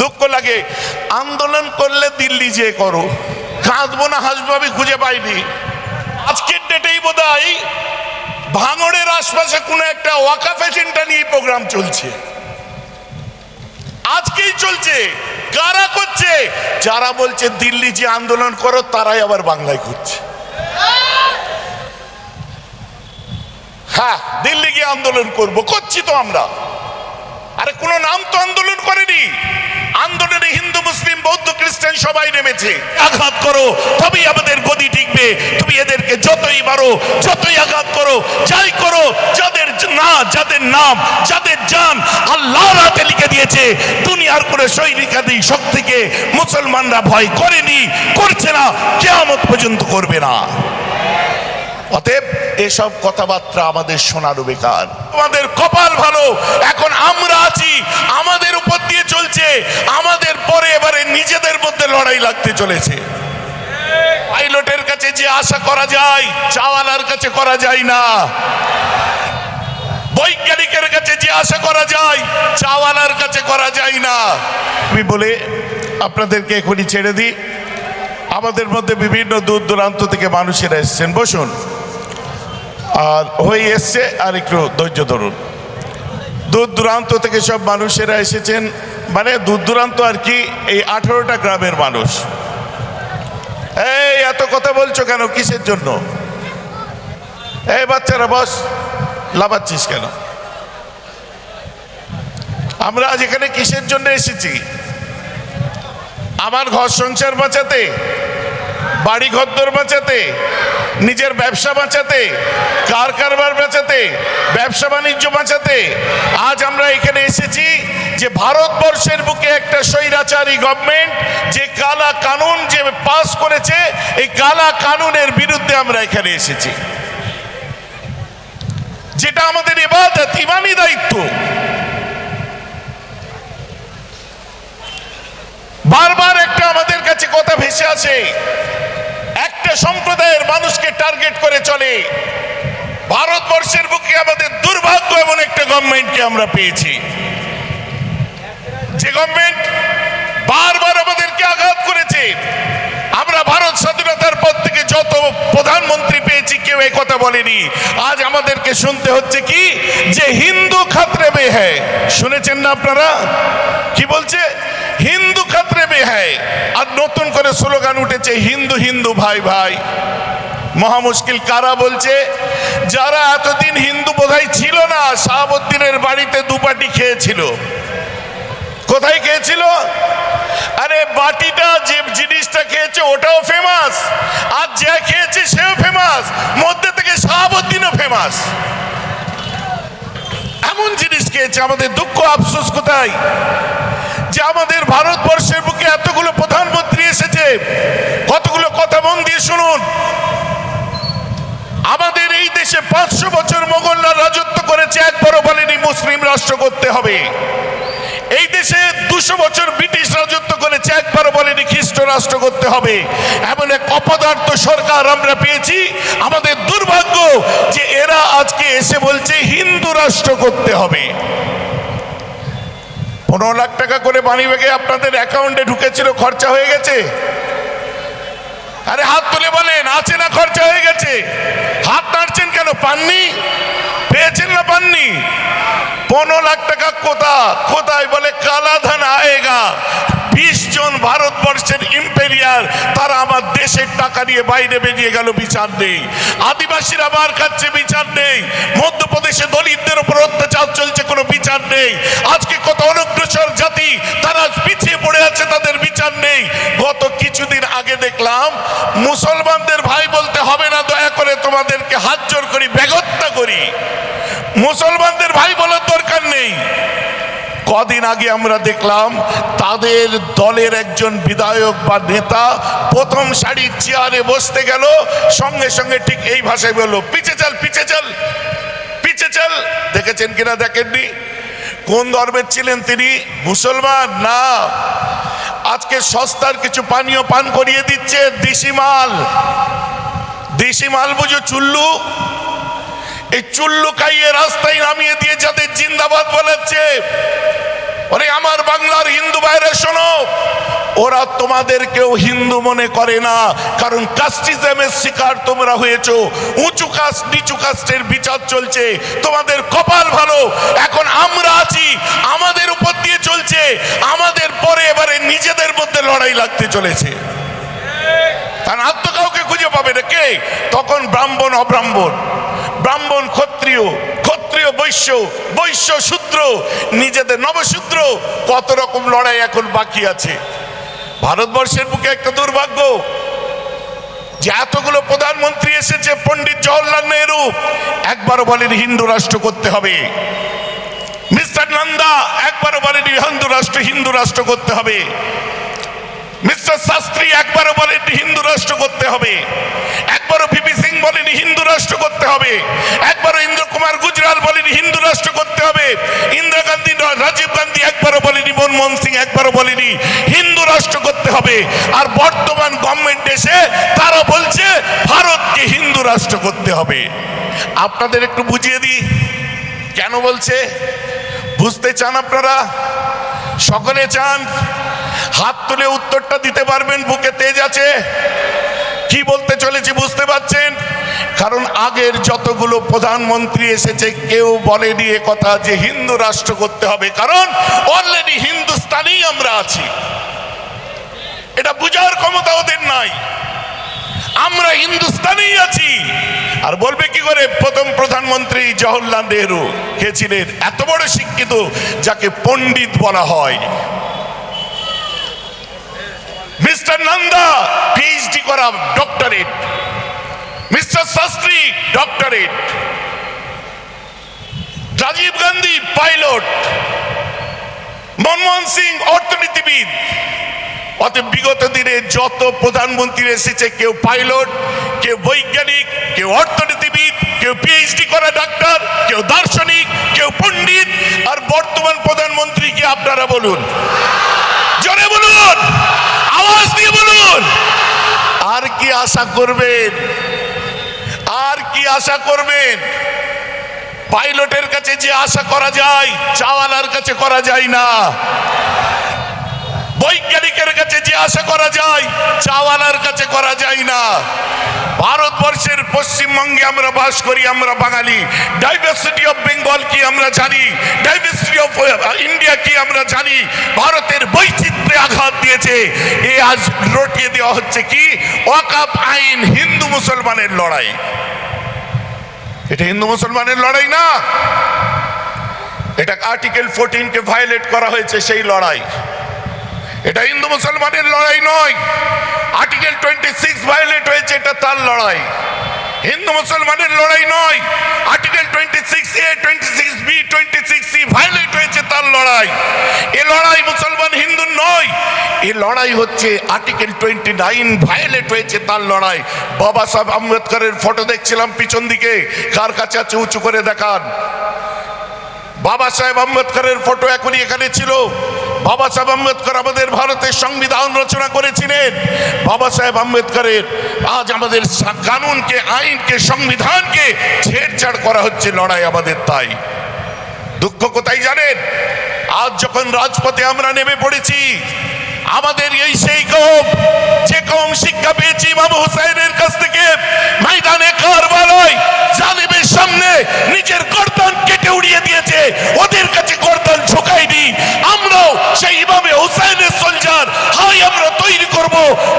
দুঃখ লাগে। আন্দোলন করলে দিল্লি যে করো, কাঁদবো না, হাসবো, আমি খুঁজে পাইনি। আজকের ডেটেই বোধ হয় ভাঙড়ের আশপাশে কোনো একটা ওয়াকাফে সেন্টার নিয়ে প্রোগ্রাম চলছে। আজকেই চলছে, কারা করছে? যারা বলছে দিল্লি যে আন্দোলন করো, তারাই আবার বাংলায় করছে। হ্যাঁ দিল্লি গিয়ে আন্দোলন করব, করছি তো আমরা। আরে কোনো নাম তো আন্দোলন করেনি। আন্দোলনে হিন্দু, মুসলিম, বৌদ্ধ, খ্রিস্টান সবাই নেমেছে। আঘাত করো, তবেই আমাদের গদি টিকবে। তুমি এদেরকে যতই মারো, যতই আঘাত করো, যাই করো, যাদের না, যাদের নাম, যাদের জান আল্লাহর হাতে লিখে দিয়েছে, দুনিয়ার কোনো সৈনিকাদি শক্তিকে মুসলমানরা ভয় করেনি, করছে না, কেয়ামত পর্যন্ত করবে না। অতএব এসব কথাবার্তা আমাদের শোনারও বেকার। আমাদের কপাল ভালো, এখন আমরা আছি, আমাদের উপর দিয়ে চলছে, আমাদের পরে এবারে নিজেদের মধ্যে লড়াই লাগতে চলেছে। পাইলটের কাছে যে আশা করা যায়, চাওয়ালার কাছে করা যায় না। বৈজ্ঞানিকের কাছে যে আশা করা যায়, চাওয়ালার কাছে করা যায় না। আমি বলে আপনাদেরকে এখনই ছেড়ে দিই। আমাদের মধ্যে বিভিন্ন দূর দূরান্ত থেকে মানুষেরা এসছেন। বসুন। আর হয়ে এসছে আর একটু ধৈর্য ধরুন। দূর দূরান্ত থেকে সব মানুষেরা এসেছেন। মানে দূর দূরান্ত আর কি, এই আঠারোটা গ্রামের মানুষ। এই, এত কথা বলছো কেন? কিসের জন্য? এই বাচ্চারা, বস লাভাচ্ছিস কেন? আমরা আজ এখানে কিসের জন্য এসেছি? আমার ঘর সংসার বাঁচাতে? বাড়ি ঘরদোর বাঁচাতে, নিজের ব্যবসা বাঁচাতে, কার কারবার বাঁচাতে, ব্যবসা বাণিজ্য বাঁচাতে, আজ আমরা এখানে এসেছি যে ভারতবর্ষের বুকে একটা স্বৈরাচারী গভর্নমেন্ট যে কালা কানুন যে পাস করেছে, এই কালা কানুনের বিরুদ্ধে আমরা এখানে এসেছি। যেটা আমাদের এবাদত, ইমানি দায়িত্ব। বারবার একটা আমাদের কাছে কথা ভেসে আসে। একটা সম্প্রদায়ের মানুষকে টার্গেট করে চলে। ভারতবর্ষের বুকে আমাদের দুর্ভাগ্য এমন একটা গভর্নমেন্টকে আমরা পেয়েছি। যে গভর্নমেন্ট বারবার আমাদেরকে আঘাত করেছে। আমরা ভারত স্বাধীনতার পর থেকে যত প্রধানমন্ত্রী পেয়েছি, কেউ এই কথা বলেনি। আজ আমাদেরকে শুনতে হচ্ছে কি? যে হিন্দু খাতরে মে হ্যায় শুনেছেন না আপনারা? কি বলছে? হিন্দু মে হ্যায়। আর নতুন করে স্লোগান উঠেছে, হিন্দু হিন্দু, ভাই ভাই। মহা মুশকিল কারা বলছে, যারা এতদিন হিন্দু বোধহয় ছিল না, শাহাবুদ্দিনের বাড়িতে দুপাটি খেয়েছিল। কোথায় খেয়েছিল? আরে, বাটিটা যে জিনিসটা খেয়েছে, ওটাও ফেমাস আর যে খেয়েছে, সেও ফেমাস মধ্যে থেকে শাহাবুদ্দিনও ফেমাস এমন জিনিস খেয়েছে, আমাদের দুঃখ আফসোস কোথায়? যে আমাদের ভারতবর্ষের বুকে এতগুলো প্রধানমন্ত্রী এসেছে, কতগুলো কথা মন দিয়ে শুনুন। আমাদের এই দেশে পাঁচশো বছর মোগলরা রাজত্ব করেছে একবারও বলেনি মুসলিম রাষ্ট্র করতে হবে। এই দেশে দুশো বছর ব্রিটিশ রাজত্ব করেছে একবারও বলেনি খ্রিস্ট রাষ্ট্র করতে হবে। এমন এক অপদার্থ সরকার আমরা পেয়েছি। আমাদের দুর্ভাগ্য যে এরা আজকে এসে বলছে হিন্দু রাষ্ট্র করতে হবে। পনেরো লাখ টাকা করে মানি বেগে আপনাদের অ্যাকাউন্টে ঢুকেছিল, খরচা হয়ে গেছে? আরে হাত তুলে বলেন, আছে না খরচা হয়ে গেছে? হাত নাড়ছেন কেন, পাননি? পেয়েছেন না পাননি? পনেরো লাখ টাকা কোথা কোথায় বলে কালা ধান আয়েগা। বিশ জন ভারতবর্ষের ইম্পেরিয়ার তারা আমার দেশের টাকা নিয়ে বাইরে বেরিয়ে গেল, বিচার নেই। আদিবাসীরা মার খাচ্ছে বিচার নেই। মধ্যপ্রদেশে দলিতদের উপর অত্যাচার চলছে, কোনো বিচার নেই। আজকে কত অনগ্রসর জাতি, তারা পিছিয়ে পড়ে আছে, তাদের বিচার নেই। গত কিছুদিন আগে দেখলাম, মুসলমানদের ভাই বলতে হবে না, দয়া করে তোমাদেরকে হাত জোর করি, বেগত্তা করি। মুসলমানদের ভাই বলার দরকার কদিন আগে আমরা দেখলাম তাদের দলের একজন বিধায়ক বা নেতা প্রথম সারির চেয়ারে বসতে গেল, সঙ্গে সঙ্গে ঠিক এই ভাষায় বলল, পিছে চল পিছে চল পিছে চল। দেখেছেন কিনা দেখেননি? কোন ধর্মের ছিলেন তিনি? মুসলমান? না। আজকে সস্তার কিছু পানীয় পান করিয়ে দিচ্ছে দেশি মাল। দেশি মাল বুঝো চুল্লু? এই চুল্লু খাইয়ে রাস্তায় নামিয়ে দিয়ে যাদের জিন্দাবাদ বলাচ্ছে ওরে, আমার বাংলার হিন্দু ভাইরা শোনো। ওরা তোমাদেরকেও হিন্দু মনে করে না, কারণ কাস্টিজমের শিকার তোমরা হয়েছো। উঁচু কাস্ট, নিচু কাস্টের বিচার চলছে। তোমাদের কপাল ভালো। এখন আমরা আছি, আমাদের উপর দিয়ে চলছে। আমাদের পরে এবারে নিজেদের মধ্যে লড়াই লাগতে চলেছে। কারণ আর কাউকে খুঁজে পাবে না। কে? তখন ব্রাহ্মণ, অব্রাহ্মণ। ব্রাহ্মণ ক্ষত্রিয় ক্ষত্রিয় বৈশ্য বৈশ্য শূদ্র, নিজেদের নবশূদ্র, কত রকম লড়াই এখন বাকি আছে। ভারতবর্ষের বুকে একটা দুর্ভাগ্য, যে এতগুলো প্রধানমন্ত্রী এসেছে, পণ্ডিত জওহরলাল নেহরু, একবারও বলেন হিন্দু রাষ্ট্র করতে হবে। মিস্টার নন্দা, একবারও বলেনি হিন্দু রাষ্ট্র হিন্দু রাষ্ট্র করতে হবে। মিস্টার শাস্ত্রী, একবারও বলেননি হিন্দু রাষ্ট্র করতে হবে। একবারও ভিপি বলেনি, হিন্দু রাষ্ট্র করতে হবে। একবারও ইন্দ্র কুমার গুজরাল বলেনি, হিন্দু রাষ্ট্র করতে হবে। ইন্দিরা গান্ধী রাজীব গান্ধী একবারও বলেনি, মনমোহন সিং একবারও বলেনি, হিন্দু রাষ্ট্র করতে হবে। আর বর্তমান গভর্নমেন্ট এসে তারা বলছে, ভারতকে হিন্দু রাষ্ট্র করতে হবে। আপনাদের একটু বুঝিয়ে দিই, কেন বলছে? বুঝতে চান আপনারা? সকলে চান, হাত তুলে উত্তরটা দিতে পারবেন, বুকে তেজ আছে। কি বলতে চলেছি বুঝতে পারছেন? কারণ আগের যতগুলো প্রধানমন্ত্রী এসেছে, কেউ বলেনি এ কথা যে হিন্দু রাষ্ট্র করতে হবে। কারণ অলরেডি হিন্দুস্তানেই আমরা আছি। এটা বুঝার ক্ষমতা ওদের নাই। আমরা হিন্দুস্তানেই আছি। আর বলবে কি করে? প্রথম প্রধানমন্ত্রী জওহরলাল নেহরু কে ছিলেন এত বড় শিক্ষিত যাকে পণ্ডিত বলা হয়। মিস্টার নন্দা পিএইচডি করা doctorate Shastri doctorate Rajiv Gandhi pilot Manmohan Singh, অর্থনীতিবিদ. অতএব বিগত দিনে যত প্রধানমন্ত্রী এসেছে, কেউ পাইলট কেউ বৈজ্ঞানিক, কেউ অর্থনীতিবিদ, কেউ পিএইচডি করা ডাক্তার কেউ দার্শনিক, কেউ পণ্ডিত, আর বর্তমান প্রধানমন্ত্রী কি আপনারা বলুন। জোরে বলুন! আওয়াজ দিয়ে বলুন! আর কি আশা করবেন? আশা করবেন? পাইলটের কাছে যে আশা করা যায়, চাওয়ালার কাছে করা যায় না। বৈজ্ঞানিকের কাছে যে আশা করা যায়, চাওয়ালার কাছে করা যায় না। ভারতবর্ষের পশ্চিমবঙ্গে আমরা বাস করি, আমরা বাঙালি। ডাইভার্সিটি অফ বেঙ্গল কি আমরা জানি? ডাইভার্সিটি অফ ইন্ডিয়া কি আমরা জানি? ভারতের বৈচিত্র্যে আঘাত দিয়েছে। এ আজ রটিয়ে দেওয়া হচ্ছে কি? ওয়াকাপ আইন হিন্দু মুসলমানের লড়াই। এটা হিন্দু মুসলমানের লড়াই না। এটা আর্টিকেল ফোরটিনকে ভায়োলেট করা হয়েছে সেই লড়াই। এটা হিন্দু মুসলমানের লড়াই নয়। আর্টিকেল টোয়েন্টি সিক্স ভায়োলেট হয়েছে, এটা তার লড়াই। হিন্দু মুসলমানের লড়াই নয়। Article twenty six A twenty six B twenty six C violate হয়েছে, তার লড়াই। এ লড়াই মুসলমান হিন্দু নয়। এ লড়াই হচ্ছে আর্টিকেল টোয়েন্টি নাইন, ভায়োলেট হয়েছে তার লড়াই। বাবা সাহেব আম্বেদকরের ফটো দেখছিলাম পিছন দিকে, কার কাছে আছে উঁচু করে দেখান। বাবা সাহেব আম্বেদকরের ফটো এখনই এখানে ছিল। বাবা সাহেব আম্বেদকর আমাদের ভারতের সংবিধান রচনা করেছিলেন। বাবা সাহেব আম্বেদকরের আজ আমাদের কানুনকে, আইনকে, সংবিধানকে ছেড়ছাড় করা হচ্ছে লড়াই আমাদের তাই। দুঃখ কোথায় জানেন? আজ যখন রাজপথে আমরা নেমে পড়েছি আমাদের এই সেই কম, যে কম শিক্ষা পেয়েছি বাবু হুসাইনের কাছ থেকে, ময়দানে কারবালায় জালিমের সামনে নিজের গর্দান কেটে উড়িয়ে দিয়েছে, ওদের কাছে গর্দান ঝুঁকাইনি। আমরাও সেই ইমামে হুসাইনের সোলজার হাই আমরা তৈরি করব,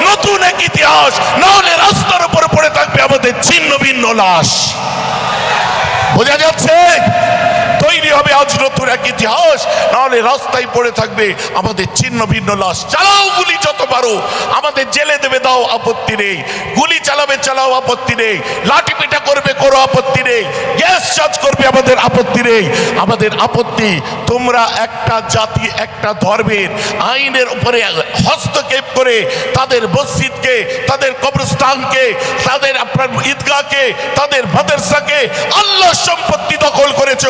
নতুন এক ইতিহাস না হলে রাস্তার উপরে পড়ে থাকবে আমাদের ছিন্ন ভিন্ন লাশ। বোঝা যাচ্ছে? তৈরি হবে আজ নতুন এক ইতিহাস। নাহলে রাস্তায় পড়ে থাকবে আমাদের ছিন্ন ভিন্ন লাশ। চালাও গুলি যত পারো। আমাদের জেলে দেবে, দাও আপত্তি নেই। গুলি চালাবে, চালাও আপত্তি নেই। লাঠি পিঠা করবে, করো আপত্তি নেই। গ্যাস চার্জ করবে, আমাদের আপত্তি নেই। আমাদের আপত্তি তোমরা একটা জাতি, একটা ধর্মের আইনের উপরে হস্তক্ষেপ করে তাদের মসজিদকে, তাদের কবরস্থানকে, তাদের আপনার ঈদগাহকে, তাদের মাদ্রাসাকে আল্লাহ সম্পত্তি দখল করেছ।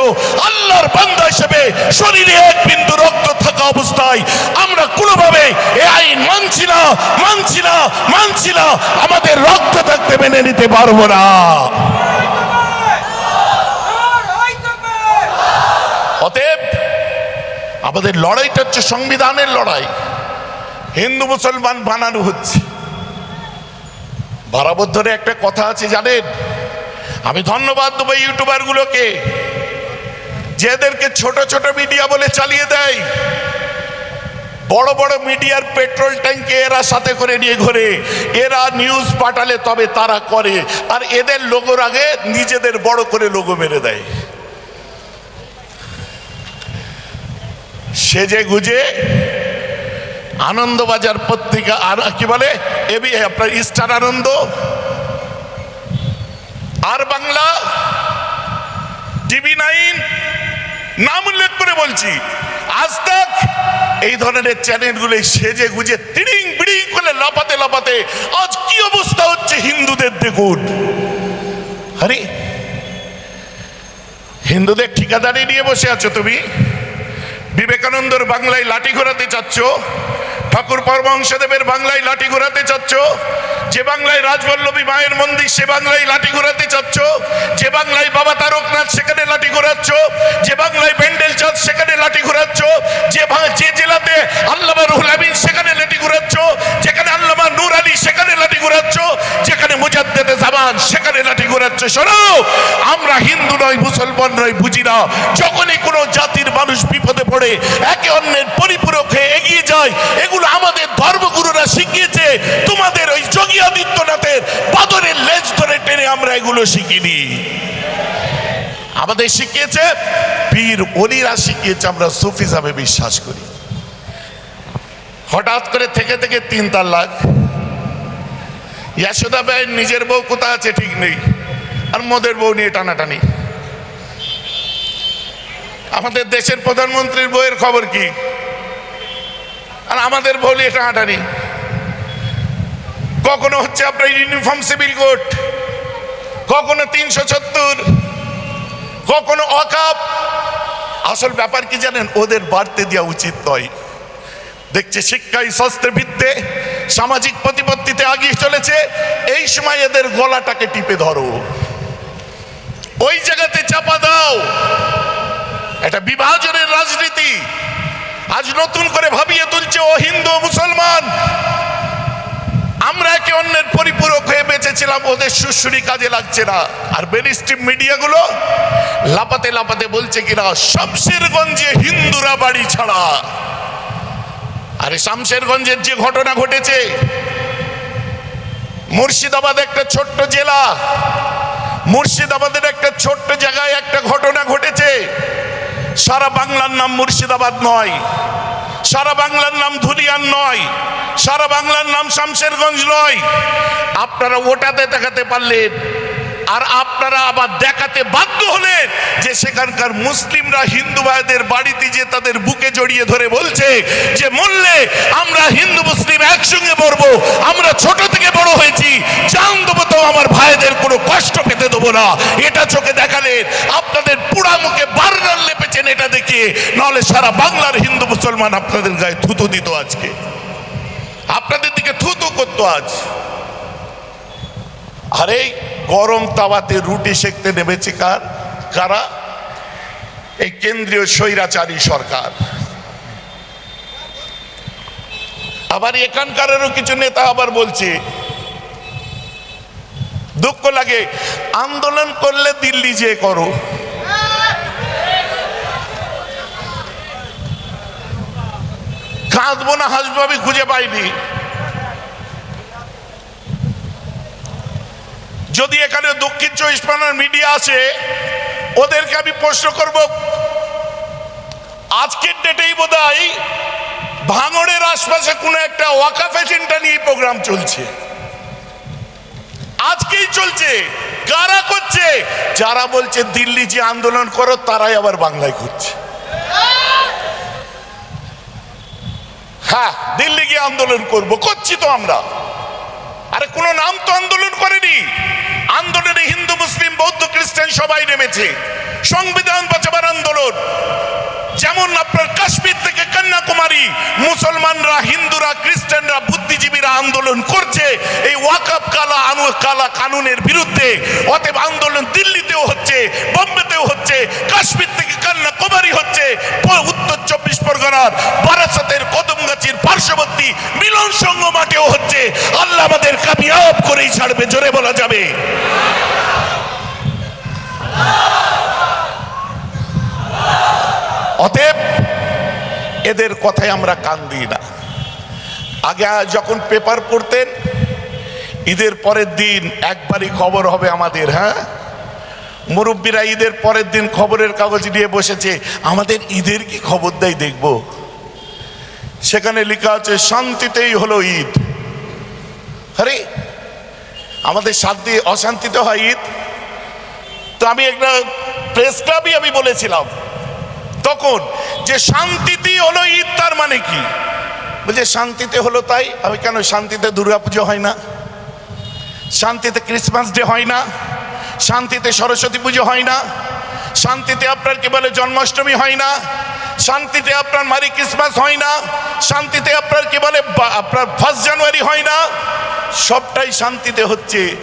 আল্লাহর বান্দা হিসেবে শরীরে এক বিন্দু রক্ত থাকা অবস্থায় আমরা কোনোভাবে এ আইন মানছি না মানছি না মানছি না। আমাদের রক্ত থাকতে মেনে নিতে পারব না। অতএব আমাদের লড়াইটা হচ্ছে সংবিধানের লড়াই। হিন্দু মুসলমান বানানো হচ্ছে। বরাবর ধরে একটা কথা আছে, জানেন? আমি ধন্যবাদ দেবো ইউটিউবারগুলোকে, যে এদেরকে ছোট ছোট মিডিয়া বলে চালিয়ে দেয়। বড় বড় মিডিয়ার পেট্রোল ট্যাঙ্কে এরা সাথে করে নিয়ে ঘোরে, এরা নিউজ পাঠালে তবে তারা করে, আর এদের লোগোর আগে নিজেদের বড় করে লোগো মেরে দেয়। সেজে গুজে আনন্দবাজার পত্রিকা আর কি বলে? এবি আপনার স্টার আনন্দ। আর বাংলা, টিভি নাইন, নাম উল্লেখ করে বলছি, আজ তাক এই ধরনের চ্যানেলগুলো সেজে গুজে তিড়িং বিড়িং করে লাপাতে লাপাতে আজ কি অবস্থা হচ্ছে হিন্দুদের দেখুন। আরে, হিন্দুদের ঠিকাদারি নিয়ে বসে আছো তুমি? বিবেকানন্দর বাংলায় লাঠি ঘোরাতে চাচ্ছ? ঠাকুর পরমহংসদেবের বাংলায় লাঠি ঘোরাতে চাচ্ছ? যে বাংলায় রাজবল্লভী মায়ের মন্দির, সে বাংলায় লাঠি ঘোরাতে চাচ্ছ? যে বাংলায় বাবা তারকনাথ সেখানে লাঠি ঘোরাচ্ছ? যে বাংলায় ব্যান্ডেল চাঁদ সেখানে লাঠি ঘোরাচ্ছ? যে যে জেলাতে আল্লামা রুহুল আমিন সেখানে লাঠি ঘোরাচ্ছ? যেখানে আল্লামা নূর আলী সেখানে লাঠি ঘোরাচ্ছ? যেখানে মুজাদ্দেদে জামান সেখানে লাঠি ঘোরাচ্ছ? শোনো, আমরা হিন্দু নয় মুসলমান নয় বুঝি না। যখনই কোনো জাতির মানুষ বিপদে পড়ে, একে অন্যের পরিপূরক হয়ে এগিয়ে যায়। এগুলো আমাদের ধর্মগুরুরা শিখিয়েছে। তোমাদের ওই যোগী আদিত্যনাথের বাদরের লেজ ধরে টেনে আমরা এগুলো শিখিনি। আমাদের শিখিয়েছে, পীর অলিরা শিখিয়েছে, আমরা সুফিজামে বিশ্বাস করি। হঠাৎ করে থেকে থেকে তিন তালাক ইয়াশোদা ভাইয়ের নিজের বউ কোথা আছে ঠিক নেই। আর মদের বউ নিয়ে টানাটানি। আমাদের দেশের প্রধানমন্ত্রীর বইয়ের খবর কি? আর আমাদের বউ নিয়ে টানাটানি কখনো হচ্ছে আপনার ইউনিফর্ম সিভিল কোড, কখনো তিনশো সত্তর, কখনো অকাপ। আসল ব্যাপার কি জানেন, ওদের বাড়তে দেওয়া উচিত নয়। দেখছে শিক্ষায় স্বাস্থ্যের ভিত্তে সামাজিক প্রতিপত্তিতে আগিয়ে চলেছে, এই সময় এদের গলাটাকে টিপে ধরো। ওই জায়গাতে চাপা দাও। এটা বিভাজনের রাজনীতি। আজ নতুন করে ভাবিয়ে তুলছে ও হিন্দু মুসলমান। আমরা একে অন্যের পরিপূরক হয়ে বেঁচেছিলাম, ওদের সুশ্রী কাজে লাগছে না। আর বেনিস্ট্রিম মিডিয়াগুলো লাপাতে লাপাতে বলছে কিনা, শামশেরগঞ্জে হিন্দুরা বাড়ি ছাড়া। আরে শামশেরগঞ্জের যে ঘটনা ঘটেছে, মুর্শিদাবাদ একটা ছোট্ট জেলা, মুর্শিদাবাদের একটা ছোট্ট জায়গায় একটা ঘটনা ঘটেছে। সারা বাংলার নাম মুর্শিদাবাদ নয়। সারা বাংলার নাম ধুলিয়ান নয়। সারা বাংলার নাম শামশেরগঞ্জ নয়। আপনারা ওটাতে দেখাতে পারলেন। আর আপনারা আবার দেখাতে বাধ্য হলেন যে সেখানকার মুসলিমরা হিন্দু ভাইদের বাড়িতে যে তাদের বুকে জড়িয়ে ধরে বলছে যে, মরলে আমরা হিন্দু, মুসলিম একসঙ্গে মরবো। আমরা ছোট থেকে বড় হয়েছি। জান দেবো তো আমার ভাইদের কোনো কষ্ট পেতে দেবো না। এটা চোখে দেখালেন। আপনাদের পুরা মুখে লেপেছেন এটা দেখিয়ে নাহলে সারা বাংলার হিন্দু মুসলমান আপনাদের গায়ে থুতু দিত আজকে। আপনাদের দিকে থুতু করতো আজ। আরে, গরম তাওয়াতে রুটি সেকতে নেমেছে কার? কারা? এই কেন্দ্রীয় স্বৈরাচারী সরকার। আবার এখানকারেরও কিছু নেতা আবার বলছে, দুঃখ লাগে, আন্দোলন করলে দিল্লি যে করো। কাঁদবো না হাসবো আমি খুঁজে পাইনি। যদি এখানে দক্ষিণ চব্বিশ পরগনার মিডিয়া আছে, ওদেরকে আমি প্রশ্ন করব, আজকের ডেটেই বোধ ভাঙড়ের আশপাশে কোনো একটা ওয়াকাফ এজেন্টা নিয়ে প্রোগ্রাম চলছে। আজকেই চলছে, কারা করছে? যারা বলছে দিল্লি যে আন্দোলন করো, তারাই আবার বাংলায় করছে হ্যাঁ দিল্লি গিয়ে আন্দোলন করব, করছি তো আমরা। আরে কোনো নাম তো আন্দোলন করেনি। আন্দোলনে হিন্দু, মুসলিম, বৌদ্ধ, খ্রিস্টান সবাই নেমেছে। সংবিধান বাঁচাবার আন্দোলন। যেমন আপনার কাশ্মীর থেকে কন্যাকুমারী, মুসলমানরা, হিন্দুরা, খ্রিস্টানরা, বুদ্ধিজীবীরা আন্দোলন করছে। এই ওয়াকাপ কালা, আনু কালা কানুনের বিরুদ্ধে। অতএব আন্দোলন দিল্লিতেও হচ্ছে, বোম্বেতেও হচ্ছে, কাশ্মীর থেকে কন্যাকুমারী হচ্ছে। উত্তর চব্বিশ পরগনার বারাসাতের কদমগাছির পার্শ্ববর্তী মিলন সংঘ মাঠেও হচ্ছে, আল্লাহ আমাদের কামিয়াব করেই ছাড়বে, জোরে বলা যাবে। অতএব, এদের কথায় আমরা কান দিই না। আগে যখন পেপার পড়তেন, ঈদের পরের দিন একবারই খবর হবে আমাদের হ্যাঁ? মুরব্বীরা ঈদের পরের দিন খবরের কাগজ নিয়ে বসেছে, আমাদের ঈদের কি খবর দেয় দেখব? সেখানে লেখা আছে, শান্তিতেই হলো ঈদ। আরে, আমাদের শান্তি অশান্তিতে হয় ঈদ। তো আমি একটা প্রেস ক্লাবই আমি বলেছিলাম, তখন যে শান্তিতেই হলো ঈদ, তার মানে কি? বলছে, শান্তিতে হলো তাই, আমি কেন শান্তিতে দুর্গাপুজো হয় না? শান্তিতে ক্রিসমাস ডে হয় না? শান্তিতে সরস্বতী পুজো হয় না? শান্তিতে আপনার কি বলে জন্মাষ্টমী হয় না? শান্তিতে আপনার মারি ক্রিসমাস হয় না। শান্তিতে আপনার কি বলে আপনার ফার্স্ট জানুয়ারি হয় না। সবটাই শান্তিতে হচ্ছে।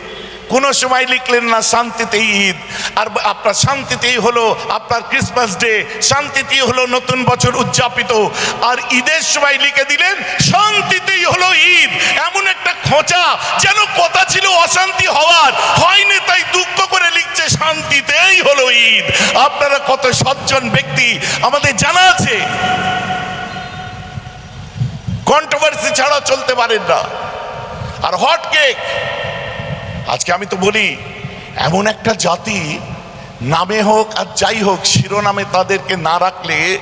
কোনো সময় লিখলেন না শান্তিতে ঈদ। আর আপনার শান্তিতেই হলো আপনার ক্রিসমাস ডে শান্তিতেই হলো নতুন বছর উদযাপিত। আর ঈদের সময় লিখে দিলেন, শান্তিতেই হলো ঈদ। এমন একটা খোঁচা যেন কথা ছিল অশান্তি হওয়ার। হয়নি তাই দুঃখ করে লিখছে, শান্তিতেই হলো ঈদ। আপনারা কত সজ্জন ব্যক্তি। আমাদের জানা আছে কন্ট্রোভার্সি ছাড়া চলতে পারেন না। আর হট কেক আজকে আমি তো বলি এমন একটা জাতি, নামে হোক আর যাই হোক, শিরোনামে তাদেরকে না রাখলে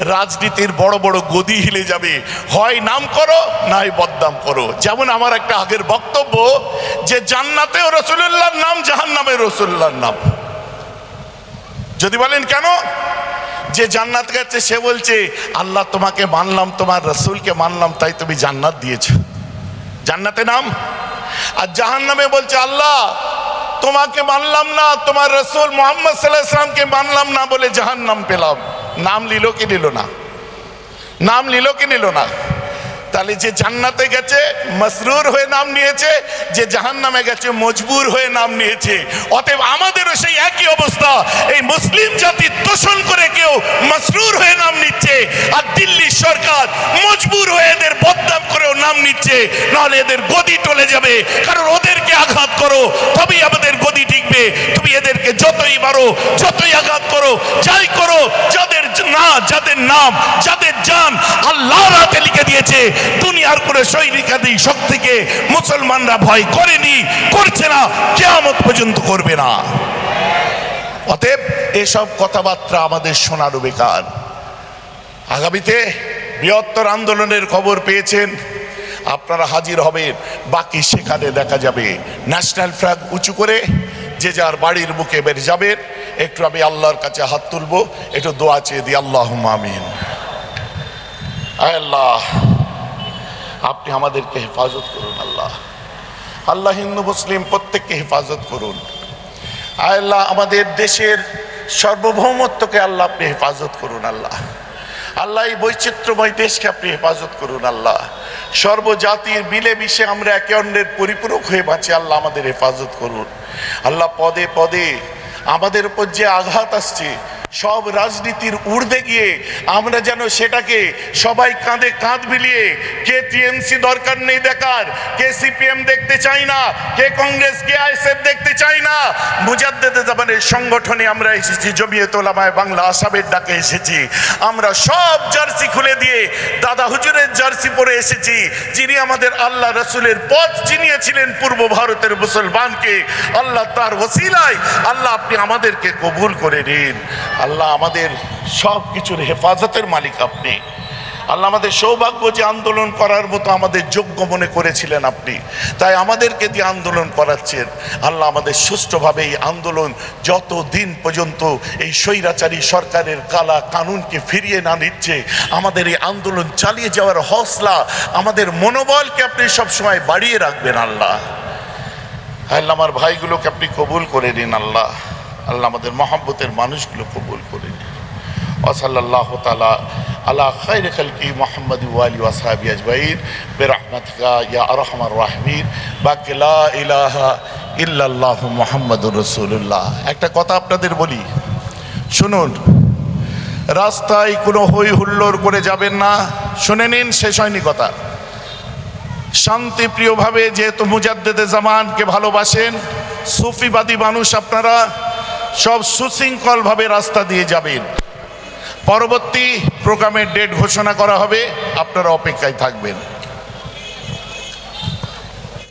রাজনীতির বড় বড় গদি হিলে যাবে। হয় নাম করো, নাই বদনাম করো। যেমন আমার একটা আগের বক্তব্য যে, জান্নাতেও রসুল্লাহর নাম জাহান নামে রসুল্লাহর নাম। যদি বলেন কেন? যে, জান্নাত গেছে, সে বলছে, আল্লাহ তোমাকে মানলাম, তোমার রসুলকে মানলাম, তাই তুমি জান্নাত দিয়েছ। জান্নাতে নাম। আর জাহান নামে বলছে, আল্লাহ তোমাকে মানলাম না, তোমার রসুল মোহাম্মদ সাল্লাহ মানলাম না বলে জাহান নাম পেলাম। নাম লিল কি নিল না? নাম লিল কি নিল না? তাহলে যে জান্নাতে গেছে, মসরুর হয়ে নাম নিয়েছে, যে জাহান নামে গেছে, মজবুর হয়ে নাম নিয়েছে। অতএব আমাদেরও সেই একই অবস্থা। এই মুসলিম জাতি তোষণ করে কেউ মসরুর হয়ে নাম নিচ্ছে, আর দিল্লি সরকার মজবুর হয়ে এদের বদনাম করেও নাম নিচ্ছে। নাহলে এদের গদি টলে যাবে। কারণ ওদেরকে আঘাত করো, তবেই আমাদের গদি টিকবে তুমি এদেরকে যতই মারো, যতই আঘাত করো, যাই করো, যাদের না, যাদের নাম, যাদের জান আল্লাহর হাতে লিখে দিয়েছে দুনিয়ার করে সৈনিকাদি শক্তিকে মুসলমানরা ভয় করেনি, করছে না, কেয়ামত পর্যন্ত করবে না। অতএব এসব কথাবার্তা আমাদের শোনারও বেকার। আগামীতে বৃহত্তর আন্দোলনের খবর পেয়েছেন, আপনারা হাজির হবেন, বাকি সেখানে দেখা যাবে। ন্যাশনাল ফ্ল্যাগ উঁচু করে যে যার বাড়ির বুকে বের যাবেন, একটু আমি আল্লাহর কাছে হাত তুলবো, একটু দোয়া চেয়ে দিই আল্লাহ আয় আল্লাহ। আপনি আমাদেরকে হেফাজত করুন, আল্লাহ। আল্লাহ হিন্দু, মুসলিম, প্রত্যেককে হেফাজত করুন। আল্লাহ আমাদের দেশের সার্বভৌমত্বকে আল্লাহ আপনি হেফাজত করুন, আল্লাহ। আল্লাহ এই বৈচিত্র্যময় দেশকে আপনি হেফাজত করুন, আল্লাহ। সর্বজাতির মিলে মিশে আমরা একে অন্যের পরিপূরক হয়ে বাঁচি, আল্লাহ আমাদের হেফাজত করুন। আল্লাহ পদে পদে আমাদের উপর যে আঘাত আসছে সব রাজনীতির ঊর্ধ্বে গিয়ে আমরা যেন সেটাকে সবাই কাঁধে কাঁধ মিলিয়ে, কে টিএমসি দরকার নেই দেখার, কে সিপিএম দেখতে চাই না, কে কংগ্রেস, কে আইএসএফ দেখতে চাই না, মুজাদ্দেদে জামানের সংগঠনে আমরা এসেছি, জমিয়ে তোলামায় বাংলা আসামের ডাকে এসেছি। আমরা সব জার্সি খুলে দিয়ে দাদা হুজুরের জার্সি পরে এসেছি, যিনি আমাদের আল্লাহ রসুলের পথ চিনিয়েছিলেন পূর্ব ভারতের মুসলমানকে। আল্লাহ তার ওসিলায়, আল্লাহ আপনি আমাদেরকে কবুল করে নিন। আল্লাহ আমাদের সব কিছুর হেফাজতের মালিক আপনি। আল্লাহ আমাদের সৌভাগ্য যে আন্দোলন করার মতো আমাদের যোগ্য মনে করেছিলেন আপনি। তাই আমাদেরকে দিয়ে আন্দোলন করাচ্ছেন। আল্লাহ আমাদের সুষ্ঠুভাবে এই আন্দোলন যত দিন পর্যন্ত এই স্বৈরাচারী সরকারের কালা কানুনকে ফিরিয়ে না নিচ্ছে, আমাদের এই আন্দোলন চালিয়ে যাওয়ার হসলা, আমাদের মনোবলকে আপনি সবসময় বাড়িয়ে রাখবেন আল্লাহ। আল্লাহ, আমার ভাইগুলোকে আপনি কবুল করে নিন আল্লাহ। আল্লাহ আমাদের মহাব্বতের মানুষগুলো কবুল করে নিন। ওসল্লাহ তালা আলা খাইর খালকি মোহাম্মদ ওয়ালি ওয়াসাবি আজবাইর বেরহমতকা ইয়া আরহমার রাহমিন। বাকি লা ইলাহা ইল্লাল্লাহ মোহাম্মদুর রসুল্লাহ একটা কথা আপনাদের বলি, শুনুন, রাস্তায় কোনো হই হুল্লোড় করে যাবেন না, শুনে নিন, শেষ হয়নি কথা। শান্তিপ্রিয়ভাবে যেহেতু মুজাদ্দেদে জামানকে ভালোবাসেন, সুফিবাদী মানুষ আপনারা সব সুশৃঙ্খলভাবে রাস্তা দিয়ে যাবেন। পরবর্তী প্রোগ্রামের ডেট ঘোষণা করা হবে আপনারা অপেক্ষায় থাকবেন।